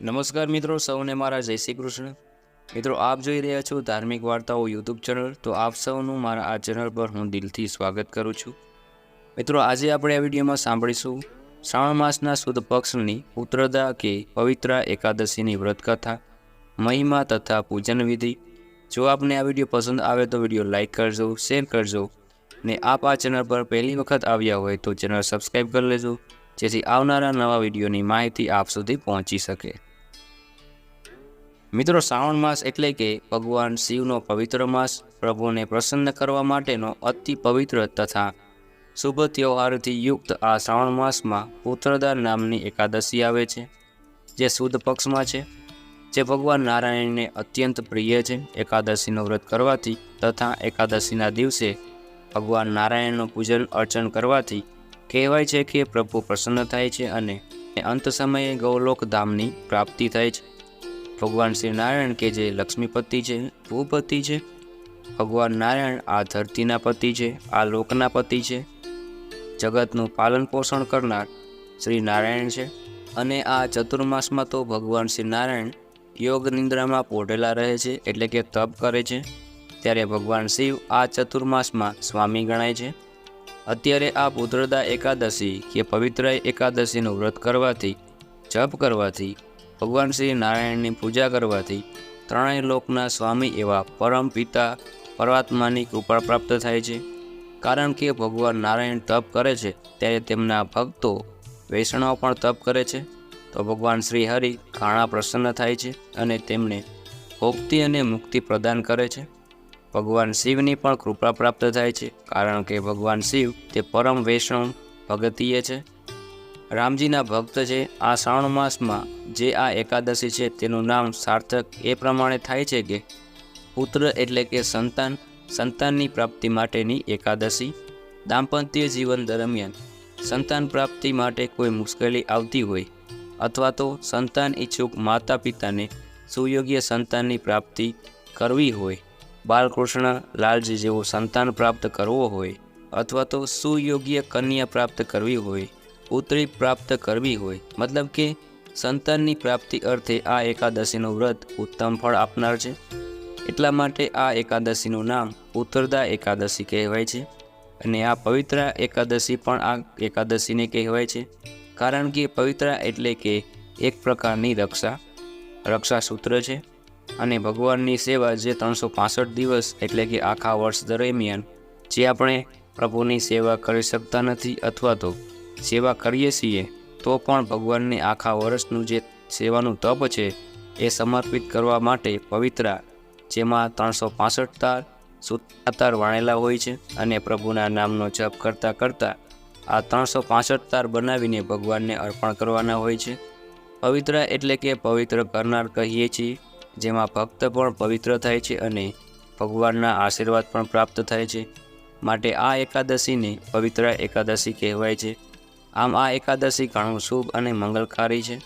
નમસ્કાર મિત્રો, સૌને મારા જય શ્રી કૃષ્ણ. મિત્રો, આપ જોઈ રહ્યા છો ધાર્મિક વાર્તાઓ યુટ્યુબ ચેનલ. તો આપ સૌનું મારા આ ચેનલ પર હું દિલથી સ્વાગત કરું છું. મિત્રો, આજે આપણે આ વિડીયોમાં સાંભળીશું શ્રાવણ માસના સુદ પક્ષની ઉત્તરદા કે પવિત્ર એકાદશીની વ્રતકથા, મહિમા તથા પૂજન વિધિ. જો આપને આ વીડિયો પસંદ આવે તો વીડિયો લાઇક કરજો, શેર કરજો ને આપ આ ચેનલ પર પહેલી વખત આવ્યા હોય તો ચેનલ સબસ્ક્રાઈબ કરી લેજો, જેથી આવનારા નવા વિડીયોની માહિતી આપ સુધી પહોંચી શકે. મિત્રો, શ્રાવણ માસ એટલે કે ભગવાન શિવનો પવિત્ર માસ પ્રભુને પ્રસન્ન કરવા માટેનો અતિ પવિત્ર તથા શુભ તહેવારથી યુક્ત આ શ્રાવણ માસમાં પુત્રદા નામની એકાદશી આવે છે, જે સુદ પક્ષમાં છે, જે ભગવાન નારાયણને અત્યંત પ્રિય છે. એકાદશીનો વ્રત કરવાથી તથા એકાદશીના દિવસે ભગવાન નારાયણનું પૂજન અર્ચન કરવાથી કહેવાય છે કે પ્રભુ પ્રસન્ન થાય છે અને અંત સમયે ગૌલોક ધામની પ્રાપ્તિ થાય છે. ભગવાન શ્રી નારાયણ કે જે લક્ષ્મીપતિ છે ભૂપતિ છે? ભગવાન નારાયણ આ ધરતીના પતિ છે, આ લોકના પતિ છે. જગતનું પાલન પોષણ કરનાર શ્રી નારાયણ છે અને આ ચતુર્માસમાં તો ભગવાન શ્રી નારાયણ યોગ નિંદ્રામાં પોઢેલા રહે છે એટલે કે તપ કરે છે. ત્યારે ભગવાન શિવ આ ચતુર્માસમાં સ્વામી ગણાય છે. અત્યારે આ પુત્રદા એકાદશી કે પવિત્ર એકાદશીનું વ્રત કરવાથી, જપ કરવાથી ભગવાન શ્રી નારાયણની પૂજા કરવાથી ત્રણેય લોકના સ્વામી એવા પરમ પિતા પરમાત્માની કૃપા પ્રાપ્ત થાય છે. કારણ કે ભગવાન નારાયણ તપ કરે છે, ત્યારે તેમના ભક્તો વૈષ્ણવ પણ તપ કરે છે. તો ભગવાન શ્રી હરિ ઘણા પ્રસન્ન થાય છે અને તેમને ભોક્તિ અને મુક્તિ પ્રદાન કરે છે. ભગવાન શિવની પણ કૃપા પ્રાપ્ત થાય છે, કારણ કે ભગવાન શિવ તે પરમ વૈષ્ણવ ભગતીય છે. રામજીના ભક્ત છે. આ શ્રાવણ માસમાં જે આ એકાદશી છે તેનું નામ સાર્થક એ પ્રમાણે થાય છે કે પુત્ર એટલે કે સંતાન, સંતાનની પ્રાપ્તિ માટેની એકાદશી. દાંપત્ય જીવન દરમિયાન સંતાન પ્રાપ્તિ માટે કોઈ મુશ્કેલી આવતી હોય અથવા તો સંતાન ઈચ્છુક માતા પિતાને સુયોગ્ય સંતાનની પ્રાપ્તિ કરવી હોય, બાલકૃષ્ણ લાલજી જેવો સંતાન પ્રાપ્ત કરવો હોય અથવા તો સુયોગ્ય કન્યા પ્રાપ્ત કરવી હોય પુત્રી પ્રાપ્ત કરવી હોય. મતલબ કે સંતાનની પ્રાપ્તિ અર્થે આ એકાદશીનું વ્રત ઉત્તમ ફળ આપનાર છે. એટલા માટે આ એકાદશીનું નામ ઉત્તરદા એકાદશી કહેવાય છે. અને આ પવિત્ર એકાદશી પણ આ એકાદશીને કહેવાય છે. કારણ કે પવિત્ર એટલે કે એક પ્રકારની રક્ષા. રક્ષા સૂત્ર છે. અને ભગવાનની સેવા જે ત્રણસો દિવસ એટલે કે આખા વર્ષ દરમિયાન જે આપણે પ્રભુની સેવા કરી શકતા નથી અથવા તો સેવા કરીએ છીએ, તો પણ ભગવાનને આખા વર્ષનું જે સેવાનું તપ છે, એ સમર્પિત કરવા માટે પવિત્ર, જેમાં ત્રણસો પાસઠ તાર સૂતાતાર વણેલા હોય છે અને પ્રભુના નામનો જપ કરતાં કરતાં આ ત્રણસો પાસઠ તાર બનાવીને ભગવાનને અર્પણ કરવાના હોય છે. પવિત્ર એટલે કે પવિત્ર કરનાર કહીએ છીએ, જેમાં ભક્ત પણ પવિત્ર થાય છે અને ભગવાનના આશીર્વાદ પણ પ્રાપ્ત થાય છે. માટે આ એકાદશીને પવિત્ર એકાદશી કહેવાય છે. આમ આ એકાદશી ઘણું શુભ અને મંગલકારી છે.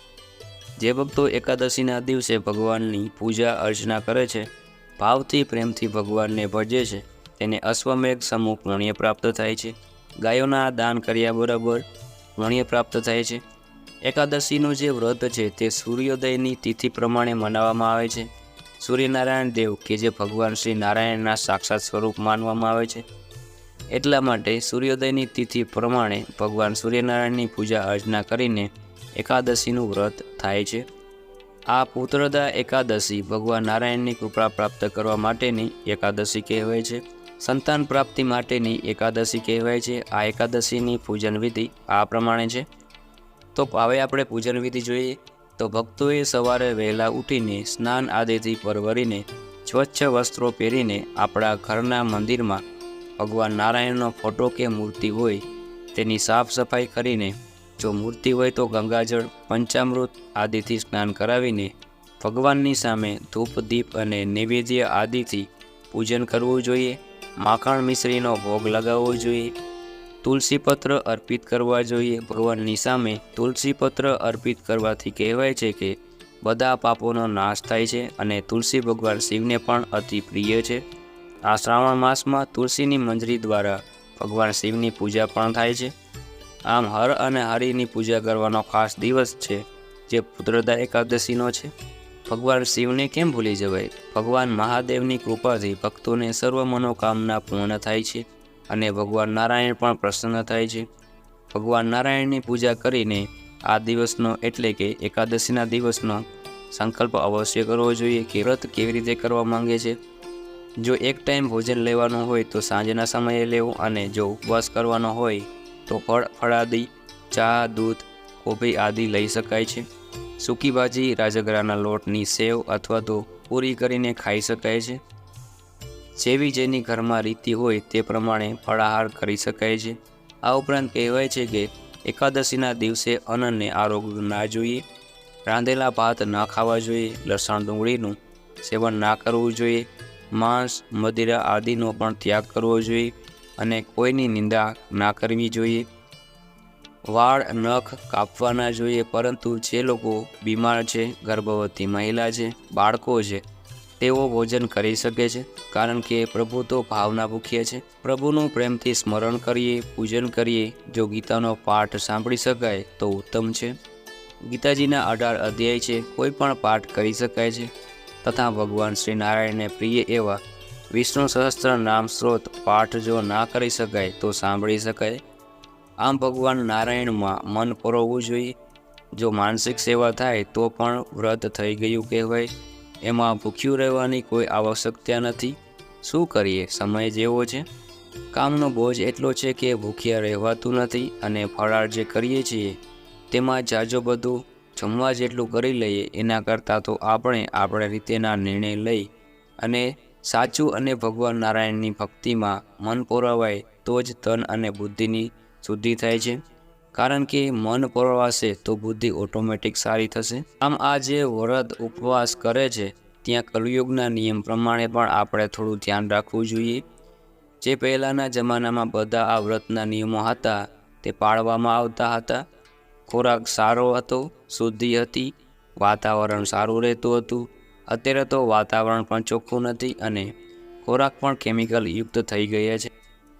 જે ભક્તો એકાદશીના દિવસે ભગવાનની પૂજા અર્ચના કરે છે, ભાવથી પ્રેમથી ભગવાનને ભજે છે, તેને અશ્વમેઘ સમૂહ પુણ્ય પ્રાપ્ત થાય છે, ગાયોના દાન કર્યા બરાબર પુણ્ય પ્રાપ્ત થાય છે. એકાદશીનું જે વ્રત છે તે સૂર્યોદયની તિથિ પ્રમાણે મનાવવામાં આવે છે. સૂર્યનારાયણ દેવ કે જે ભગવાન શ્રી નારાયણના સાક્ષાત સ્વરૂપ માનવામાં આવે છે. એટલા માટે સૂર્યોદયની તિથિ પ્રમાણે ભગવાન સૂર્યનારાયણની પૂજા અર્ચના કરીને એકાદશીનું વ્રત થાય છે. આ પુત્રદા એકાદશી ભગવાન નારાયણની કૃપા પ્રાપ્ત કરવા માટેની એકાદશી કહેવાય છે. સંતાન પ્રાપ્તિ માટેની એકાદશી કહેવાય છે. આ એકાદશીની પૂજન વિધિ આ પ્રમાણે છે. તો હવે આપણે પૂજન વિધિ જોઈએ. તો ભક્તોએ સવારે વહેલા ઉઠીને સ્નાન આદિથી પરવરીને સ્વચ્છ વસ્ત્રો પહેરીને આપણા ઘરના મંદિરમાં ભગવાન નારાયણનો ફોટો કે મૂર્તિ હોય, તેની સાફ સફાઈ કરીને, જો મૂર્તિ હોય તો ગંગાજળ, પંચામૃત આદિથી સ્નાન કરાવીને, ભગવાનની સામે ધૂપ, દીપ અને નૈવેદ્ય આદિથી પૂજન કરવું જોઈએ, માખણ મિશ્રીનો ભોગ લગાવવો જોઈએ, તુલસીપત્ર અર્પિત કરવા જોઈએ. ભગવાનની સામે તુલસીપત્ર અર્પિત કરવાથી કહેવાય છે કે, બધા પાપોનો નાશ થાય છે અને તુલસી ભગવાન શિવને પણ અતિ પ્રિય છે. આ શ્રાવણ માસમાં તુલસીની મંજરી દ્વારા ભગવાન શિવની પૂજા પણ થાય છે. આમ હર અને હરિની પૂજા કરવાનો ખાસ દિવસ છે, જે પુત્રદા એકાદશીનો છે. ભગવાન શિવને કેમ ભૂલી જવાય? ભગવાન મહાદેવની કૃપાથી ભક્તોને સર્વ મનોકામના પૂર્ણ થાય છે અને ભગવાન નારાયણ પણ પ્રસન્ન થાય છે. ભગવાન નારાયણની પૂજા કરીને આ દિવસનો એટલે કે એકાદશીના દિવસનો સંકલ્પ અવશ્ય કરવો જોઈએ કે વ્રત કેવી રીતે કરવા માંગે છે. જો એક ટાઈમ ભોજન લેવાનું હોય તો સાંજના સમયે લેવું અને જો ઉપવાસ કરવાનો હોય તો ફળ, ફળાદી, ચા, દૂધ, કોફી આદિ લઈ શકાય છે. સૂકી ભાજી રાજગરાના લોટની સેવ અથવા તો પૂરી કરીને ખાઈ શકાય છે. જેવી જેની ઘરમાં રીતિ હોય તે પ્રમાણે ફળાહાર કરી શકાય છે. આ ઉપરાંત કહેવાય છે કે એકાદશીના દિવસે અન્નને આરોગ્ય ના જોઈએ. રાંધેલા ભાત ન ખાવા જોઈએ. લસણ ડુંગળીનું સેવન ના કરવું જોઈએ. માંસ, મદિરા આદિનો પણ ત્યાગ કરવો જોઈએ અને કોઈની નિંદા ના કરવી જોઈએ. વાળ, નખ કાપવાના જોઈએ, પરંતુ જે લોકો બીમાર છે, ગર્ભવતી મહિલા છે, બાળકો છે, તેઓ ભોજન કરી શકે છે, કારણ કે પ્રભુ તો ભાવના ભૂખ્યા છે. પ્રભુનું પ્રેમથી સ્મરણ કરીએ, પૂજન કરીએ, જો ગીતાનો પાઠ સાંભળી શકાય તો ઉત્તમ છે. ગીતાજીના અઢાર અધ્યાય છે, કોઈ પણ પાઠ કરી શકાય છે. તથા ભગવાન શ્રી નારાયણને પ્રિય એવા વિષ્ણુ સહસ્ત્ર નામ સ્ત્રોત પાઠ જો ના કરી શકાય તો સાંભળી શકાય. આમ ભગવાન નારાયણમાં મન પરોવવું જોઈએ. જો માનસિક સેવા થાય તો પણ વ્રત થઈ ગયું કહેવાય. એમાં ભૂખ્યું રહેવાની કોઈ આવશ્યકતા નથી. શું કરીએ? સમય જેવો છે. કામનો બોજ એટલો છે કે ભૂખ્યા રહેવાતું નથી અને ફરાળ જે કરીએ છીએ તેમાં જાજો બધું જમવા જેટલું કરી લઈએ એના કરતાં તો આપણે આપણે રીતેના નિર્ણય લઈ અને સાચું અને ભગવાન નારાયણની ભક્તિમાં મન પોરાવાય તો જ તન અને બુદ્ધિની શુદ્ધિ થાય છે. કારણ કે મન પોરવાશે તો બુદ્ધિ ઓટોમેટિક સારી થશે. આમ આ જે વ્રત ઉપવાસ કરે છે ત્યાં કલયુગના નિયમ પ્રમાણે પણ આપણે થોડું ધ્યાન રાખવું જોઈએ. જે પહેલાંના જમાનામાં બધા આ વ્રતના નિયમો હતા તે પાળવામાં આવતા હતા. ખોરાક સારો હતો, શુદ્ધિ હતી, વાતાવરણ સારું રહેતું હતું. અત્યારે તો વાતાવરણ પણ ચોખ્ખું નથી અને ખોરાક પણ કેમિકલ યુક્ત થઈ ગયા છે.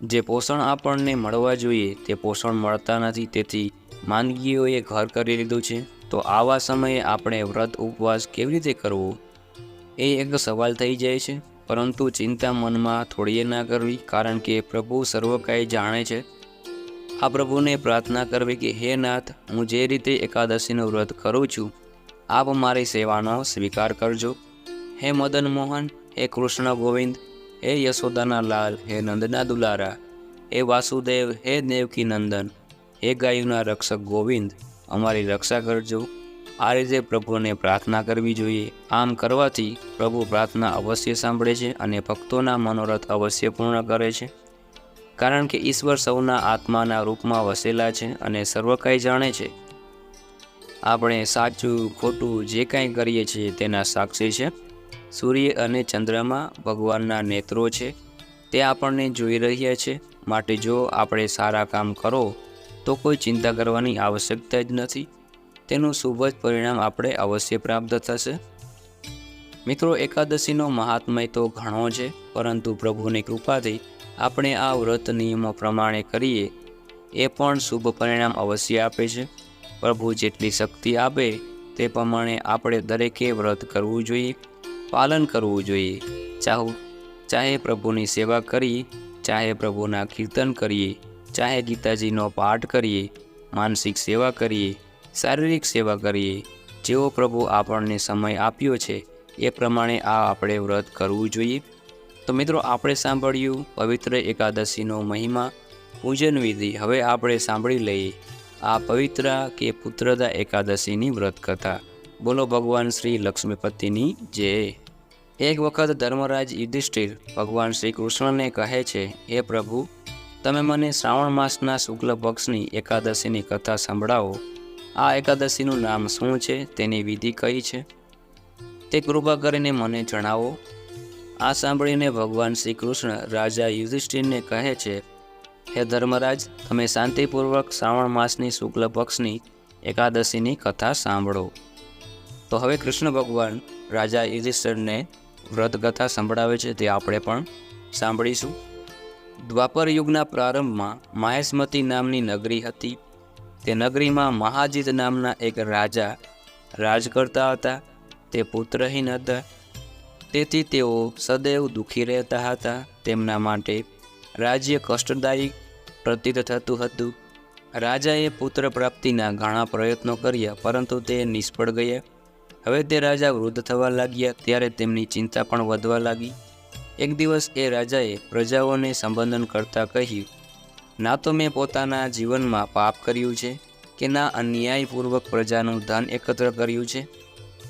જે પોષણ આપણને મળવા જોઈએ તે પોષણ મળતા નથી, તેથી માંદગીઓએ ઘર કરી લીધું છે. તો આવા સમયે આપણે વ્રત ઉપવાસ કેવી રીતે કરવો? એ એક સવાલ થઈ જાય છે, પરંતુ ચિંતા મનમાં થોડીએ ના કરવી, કારણ કે પ્રભુ સર્વ કાંઈ જાણે છે આ પ્રભુને પ્રાર્થના કરવી કે, હે નાથ, હું જે રીતે એકાદશીનું વ્રત કરું છું, આપ મારી સેવાનો સ્વીકાર કરજો. હે મદન મોહન, હે કૃષ્ણ ગોવિંદ, હે યશોદાના લાલ, હે નંદના દુલારા, હે વાસુદેવ, હે દેવકી નંદન, હે ગાયુના રક્ષક ગોવિંદ, અમારી રક્ષા કરજો. આ રીતે પ્રભુને પ્રાર્થના કરવી જોઈએ. આમ કરવાથી પ્રભુ પ્રાર્થના અવશ્ય સાંભળે છે અને ભક્તોના મનોરથ અવશ્ય પૂર્ણ કરે છે. કારણ કે ઈશ્વર સૌના આત્માના રૂપમાં વસેલા છે અને સર્વ કાંઈ જાણે છે. આપણે સાચું, ખોટું જે કાંઈ કરીએ છીએ તેના સાક્ષી છે. સૂર્ય અને ચંદ્રમાં ભગવાનના નેત્રો છે. તે આપણને જોઈ રહ્યા છે. માટે જો આપણે સારા કામ કરો, તો કોઈ ચિંતા કરવાની આવશ્યકતા જ નથી. તેનું શુભ જ પરિણામ આપણે અવશ્ય પ્રાપ્ત થશે. મિત્રો, એકાદશીનો મહાત્મય તો ઘણો છે, પરંતુ પ્રભુની કૃપાથી આપણે આ વ્રત નિયમો પ્રમાણે કરીએ, એ પણ શુભ પરિણામ અવશ્ય આપે છે. પ્રભુ જેટલી શક્તિ આપે, તે પ્રમાણે આપણે દરેકે વ્રત કરવું જોઈએ, પાલન કરવું જોઈએ. ચાહો, ચાહે પ્રભુની સેવા કરીએ, ચાહે પ્રભુના કીર્તન કરીએ, ચાહે ગીતાજીનો પાઠ કરીએ, માનસિક સેવા કરીએ, શારીરિક સેવા કરીએ, જેવો પ્રભુ આપણને સમય આપ્યો છે, એ પ્રમાણે આ આપણે વ્રત કરવું જોઈએ. તો મિત્રો, આપણે સાંભળ્યું પવિત્ર એકાદશીનો મહિમા, પૂજન વિધિ. હવે આપણે સાંભળી લઈએ આ પવિત્ર કે પુત્રદા એકાદશીની વ્રત કથા બોલો ભગવાન શ્રી લક્ષ્મીપતિની જય એક વખત ધર્મરાજ યુધિષ્ઠિર ભગવાન શ્રી કૃષ્ણને કહે છે, હે પ્રભુ, તમે મને શ્રાવણ માસના શુક્લ પક્ષની એકાદશીની કથા સંભળાવો. આ એકાદશીનું નામ શું છે, તેની વિધિ કઈ છે? તે કૃપા કરીને મને જણાવો. આ સાંભળીને ભગવાન શ્રી કૃષ્ણ રાજા યુધિષ્ઠિરને કહે છે, હે ધર્મરાજ, તમે શાંતિપૂર્વક શ્રાવણ માસની શુક્લ પક્ષની એકાદશીની કથા સાંભળો. તો હવે કૃષ્ણ ભગવાન રાજા યુધિષ્ઠિરને વ્રત કથા સંભળાવે છે, તે આપણે પણ સાંભળીશું. દ્વાપર યુગના પ્રારંભમાં માહેશમતી નામની નગરી હતી. તે નગરીમાં મહાજીત નામના એક રાજા રાજ કરતા હતા. તે પુત્રહીન હતા. તેથી તેઓ સદૈવ દુઃખી રહેતા હતા. તેમના માટે રાજ્ય કષ્ટદાયી પ્રતીત થતું હતું. રાજાએ પુત્ર પ્રાપ્તિના ઘણા પ્રયત્નો કર્યા, પરંતુ તે નિષ્ફળ ગયા. હવે તે રાજા વૃદ્ધ થવા લાગ્યા, ત્યારે તેમની ચિંતા પણ વધવા લાગી. એક દિવસ એ રાજાએ પ્રજાઓને સંબોધન કરતા કહ્યું, ના તો મેં પોતાના જીવનમાં પાપ કર્યું છે, કે ના અન્યાયપૂર્વક પ્રજાનું ધન એકત્ર કર્યું છે.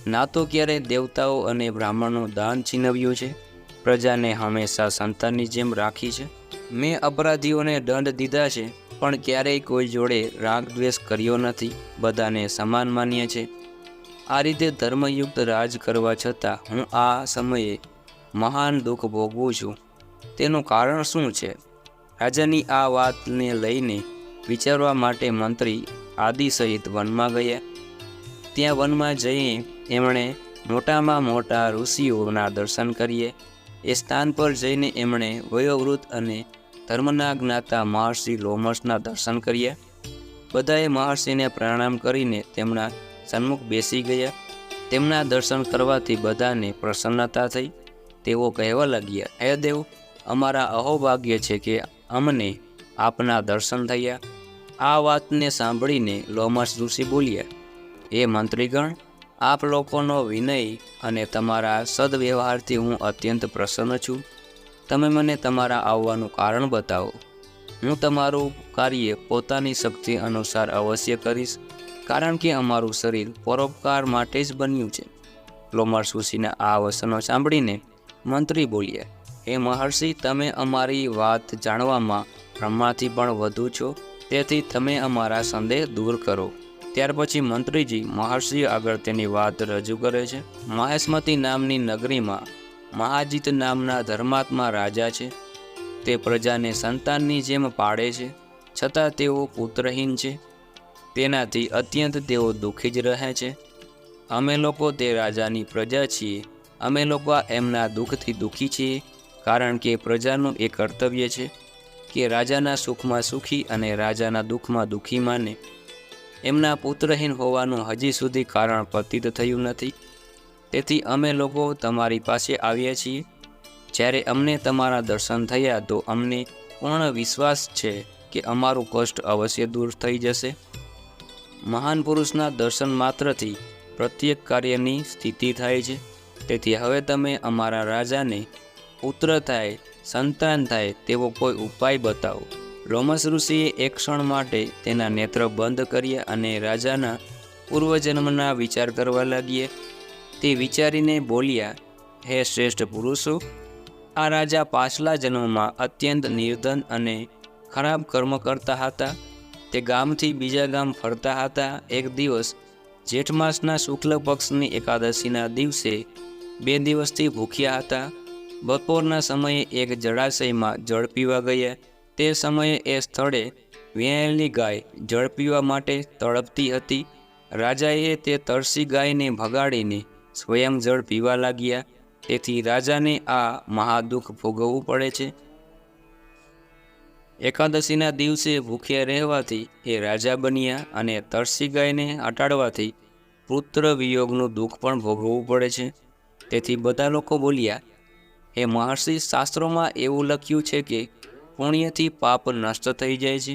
ના તો ક્યારે દેવતાઓ અને બ્રાહ્મણનું દાન છીનવ્યું છે? પ્રજાને હંમેશા સંતાનની જેમ રાખી છે? મેં અપરાધીઓને દંડ દીધા છે, પણ ક્યારેય કોઈ જોડે રાગ દ્વેષ કર્યો નથી. બધાને સમાન માન્ય છે. આ રીતે ધર્મયુક્ત રાજ કરવા છતાં હું આ સમયે મહાન દુઃખ ભોગવું છું. તેનું કારણ શું છે? રાજાની આ વાતને લઈને વિચારવા માટે મંત્રી આદિ સહિત વનમાં ગયા. ત્યાં વનમાં જઈ એમણે મોટામાં મોટા ઋષિઓના દર્શન કરીએ. એ સ્થાન પર જઈને એમણે વયોવૃદ્ધ અને ધર્મના જ્ઞાતા મહર્ષિ લોમસના દર્શન કર્યા. બધાએ મહર્ષિને પ્રણામ કરીને તેમના સન્મુખ બેસી ગયા. તેમના દર્શન કરવાથી બધાને પ્રસન્નતા થઈ. તેઓ કહેવા લાગ્યા, હે દેવ, અમારા અહોભાગ્ય છે કે અમને આપના દર્શન થયા. આ વાતને સાંભળીને લોમસ ઋષિ બોલ્યા એ મંત્રીગણ, આપ લોકોનો વિનય અને તમારા સદવ્યવહારથી હું અત્યંત પ્રસન્ન છું. તમે મને તમારા આવવાનું કારણ બતાવો. હું તમારું કાર્ય પોતાની શક્તિ અનુસાર અવશ્ય કરીશ, કારણ કે અમારું શરીર પરોપકાર માટે જ બન્યું છે. લોમર સુશીના આ વસનો સાંભળીને મંત્રી બોલ્યા, હે મહર્ષિ, તમે અમારી વાત જાણવામાં બ્રહ્માથી પણ વધુ છો, તેથી તમે અમારા સંદેહ દૂર કરો. ત્યાર પછી મંત્રીજી મહર્ષિ આગળ તેની વાત રજૂ કરે છે. મહેશમતી નામની નગરીમાં મહાજીત નામના ધર્માત્મા રાજા છે. તે પ્રજાને સંતાનની જેમ પાડે છે, છતાં તેઓ પુત્રહીન છે. તેનાથી અત્યંત તેઓ દુઃખી જ રહે છે. અમે લોકો તે રાજાની પ્રજા છીએ. અમે લોકો એમના દુઃખથી દુઃખી છીએ, કારણ કે પ્રજાનું એ કર્તવ્ય છે કે રાજાના સુખમાં સુખી અને રાજાના દુઃખમાં દુઃખી માને. એમના પુત્રહીન હોવાનું હજી સુધી કારણ પતિત થયું નથી. તેથી અમે લોકો તમારી પાસે આવ્યા છીએ. જ્યારે અમને તમારા દર્શન થયા તો અમને પૂર્ણ વિશ્વાસ છે કે અમારું કષ્ટ અવશ્ય દૂર થઈ જશે. મહાન પુરુષના દર્શન માત્રથી પ્રત્યેક કાર્યની સ્થિતિ થાય છે. તેથી હવે તમે અમારા રાજાને પુત્ર થાય, સંતાન થાય તેવો કોઈ ઉપાય બતાવો. રોમસ ઋષિએ એક ક્ષણ માટે તેના નેત્ર બંધ કર્યા અને રાજાના પૂર્વજન્મના વિચાર કરવા લાગ્યા. તે વિચારીને બોલ્યા, હે શ્રેષ્ઠ પુરુષો, આ રાજા પાછલા જન્મમાં અત્યંત નિર્ધન અને ખરાબ કર્મ કરતા હતા. તે ગામથી બીજા ગામ ફરતા હતા. એક દિવસ જેઠ માસના શુક્લ પક્ષની એકાદશીના દિવસે બે દિવસથી ભૂખ્યા હતા. બપોરના સમયે એક જળાશયમાં જળ પીવા ગયા. તે સમયે એ સ્થળે વિયાયેલી ગાય જળ પીવા માટે તડપતી હતી. રાજાએ તે તરસી ગાયને ભગાડીને સ્વયં જળ પીવા લાગ્યા. તેથી રાજાને આ મહાદુઃખ ભોગવવું પડે છે. એકાદશીના દિવસે ભૂખ્યા રહેવાથી એ રાજા બન્યા અને તરસી ગાયને હટાડવાથી પુત્ર વિયોગનું દુઃખ પણ ભોગવવું પડે છે. તેથી બધા લોકો બોલ્યા એ મહર્ષિ, શાસ્ત્રોમાં એવું લખ્યું છે કે પુણ્યથી પાપ નષ્ટ થઈ જાય છે.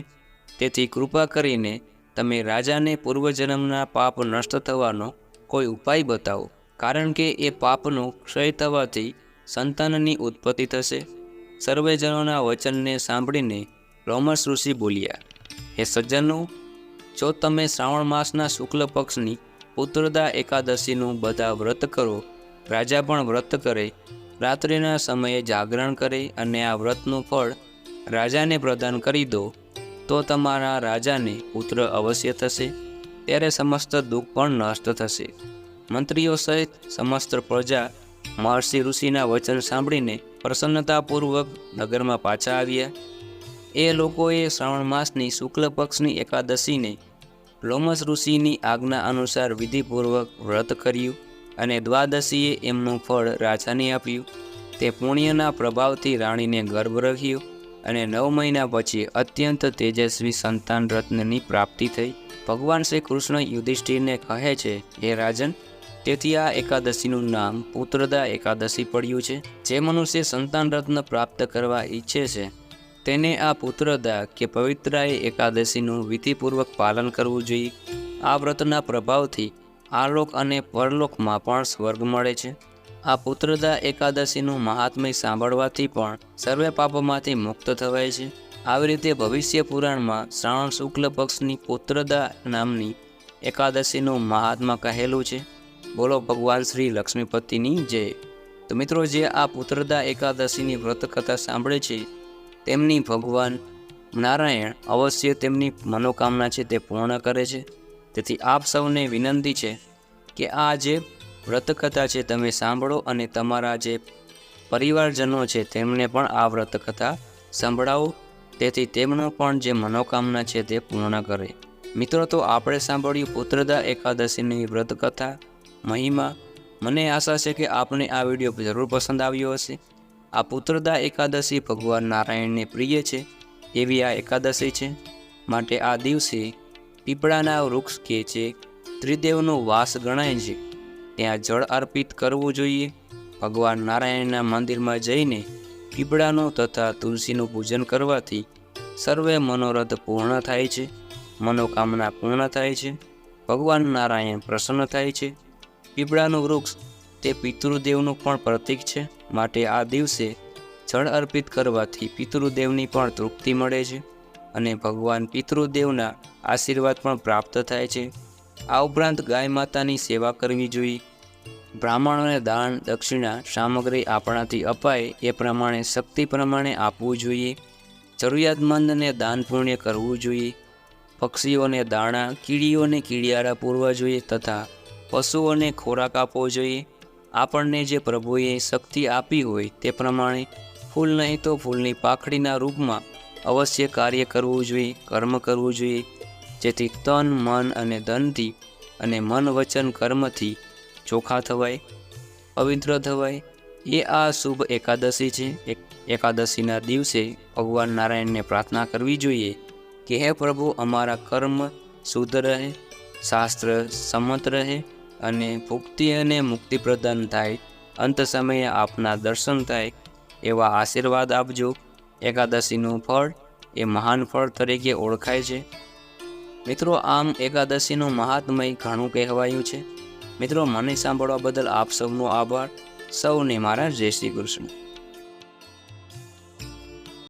તેથી કૃપા કરીને તમે રાજાને પૂર્વજન્મના પાપ નષ્ટ થવાનો કોઈ ઉપાય બતાવો, કારણ કે એ પાપનો ક્ષય થવાથી સંતાનની ઉત્પત્તિ થશે. સર્વેજનોના વચનને સાંભળીને રોમસ ઋષિ બોલ્યા, હે સજ્જનો, જો તમે શ્રાવણ માસના શુક્લ પક્ષની પુત્રદા એકાદશીનું બધા વ્રત કરો, રાજા પણ વ્રત કરે, રાત્રિના સમયે જાગરણ કરે અને આ વ્રતનું ફળ રાજાને પ્રદાન કરી દો, તો તમારા રાજાને પુત્ર અવશ્ય થશે, ત્યારે સમસ્ત દુઃખ પણ નષ્ટ થશે. મંત્રીઓ સહિત સમસ્ત પ્રજા મહર્ષિ ઋષિના વચન સાંભળીને પ્રસન્નતાપૂર્વક નગરમાં પાછા આવ્યા. એ લોકોએ શ્રાવણ માસની શુક્લ પક્ષની એકાદશીને લોમસ ઋષિની આજ્ઞા અનુસાર વિધિપૂર્વક વ્રત કર્યું અને દ્વાદશીએ એમનું ફળ રાજાને આપ્યું. તે પુણ્યના પ્રભાવથી રાણીને ગર્ભ રહ્યો. અને નવ મહિના પછી અત્યંત તેજસ્વી સંતાન રત્નની પ્રાપ્તિ થઈ. ભગવાન શ્રી કૃષ્ણ યુધિષ્ઠિરને કહે છે, હે રાજન, તેથી આ એકાદશીનું નામ પુત્રદા એકાદશી પડ્યું છે. જે મનુષ્ય સંતાન રત્ન પ્રાપ્ત કરવા ઈચ્છે છે, તેને આ પુત્રદા કે પવિત્રાએ એકાદશીનું વિધિપૂર્વક પાલન કરવું જોઈએ. આ વ્રતના પ્રભાવથી આલોક અને પરલોકમાં પણ સ્વર્ગ મળે છે. આ પુત્રદા એકાદશીનું મહાત્મય સાંભળવાથી પણ સર્વે પાપોમાંથી મુક્ત થવાય છે. આવી રીતે ભવિષ્ય પુરાણમાં શ્રાવણ શુક્લ પક્ષની પુત્રદા નામની એકાદશીનું મહાત્મા કહેલું છે. બોલો ભગવાન શ્રી લક્ષ્મીપતિની જય. તો મિત્રો, જે આ પુત્રદા એકાદશીની વ્રત કથા સાંભળે છે, તેમની ભગવાન નારાયણ અવશ્ય તેમની મનોકામના છે તે પૂર્ણ કરે છે. તેથી આપ સૌને વિનંતી છે કે આ જે વ્રતકથા છે તમે સાંભળો અને તમારા જે પરિવારજનો છે તેમને પણ આ વ્રતકથા સંભળાવો. તેથી તેમનો પણ જે મનોકામના છે તે પૂર્ણ કરે. મિત્રો, તો આપણે સાંભળ્યું પુત્રદા એકાદશીની વ્રતકથા, મહિમા. મને આશા છે કે આપને આ વીડિયો જરૂર પસંદ આવ્યો હશે. આ પુત્રદા એકાદશી ભગવાન નારાયણને પ્રિય છે, એવી આ એકાદશી છે. માટે આ દિવસે પીપળાના વૃક્ષ કે જે ત્રિદેવનો વાસ ગણાય છે. ત્યાં જળ અર્પિત કરવું જોઈએ. ભગવાન નારાયણના મંદિરમાં જઈને પીપળાનું તથા તુલસીનું પૂજન કરવાથી સર્વે મનોરથ પૂર્ણ થાય છે. મનોકામના પૂર્ણ થાય છે. ભગવાન નારાયણ પ્રસન્ન થાય છે. પીપળાનું વૃક્ષ તે પિતૃદેવનું પણ પ્રતીક છે. માટે આ દિવસે જળ અર્પિત કરવાથી પિતૃદેવની પણ તૃપ્તિ મળે છે. અને ભગવાન પિતૃદેવના આશીર્વાદ પણ પ્રાપ્ત થાય છે. આ ઉપરાંત ગાય માતાની સેવા કરવી જોઈએ. બ્રાહ્મણોને દાન, દક્ષિણા, સામગ્રી આપણાથી અપાય એ પ્રમાણે શક્તિ પ્રમાણે આપવું જોઈએ. જરૂરિયાતમંદને દાન પુણ્ય કરવું જોઈએ. પક્ષીઓને દાણા, કીડીઓને કીડિયારા પૂરવા જોઈએ તથા પશુઓને ખોરાક આપવો જોઈએ. આપણને જે પ્રભુએ શક્તિ આપી હોય તે પ્રમાણે ફૂલ નહીં તો ફૂલની પાખડીના રૂપમાં અવશ્ય કાર્ય કરવું જોઈએ, કર્મ કરવું જોઈએ. જેથી તન, મન અને ધનથી અને મન વચન કર્મથી ચોખા થવાય, પવિત્ર થવાય. એ આ શુભ એકાદશી છે. એક એકાદશીના દિવસે ભગવાન નારાયણને પ્રાર્થના કરવી જોઈએ કે હે પ્રભુ, અમારા કર્મ શુદ્ધ રહે, શાસ્ત્ર સંમત રહે અને ભુક્તિ અને મુક્તિ પ્રદાન થાય. અંત સમયે આપના દર્શન થાય એવા આશીર્વાદ આપજો. એકાદશીનું ફળ એ મહાન ફળ તરીકે ઓળખાય છે. મિત્રો, આમ એકાદશીનું મહાત્મય ઘણું કહેવાયું છે. મિત્રો, મને સાંભળવા બદલ આપ સૌનો આભાર. સૌને મારા જય શ્રી કૃષ્ણ.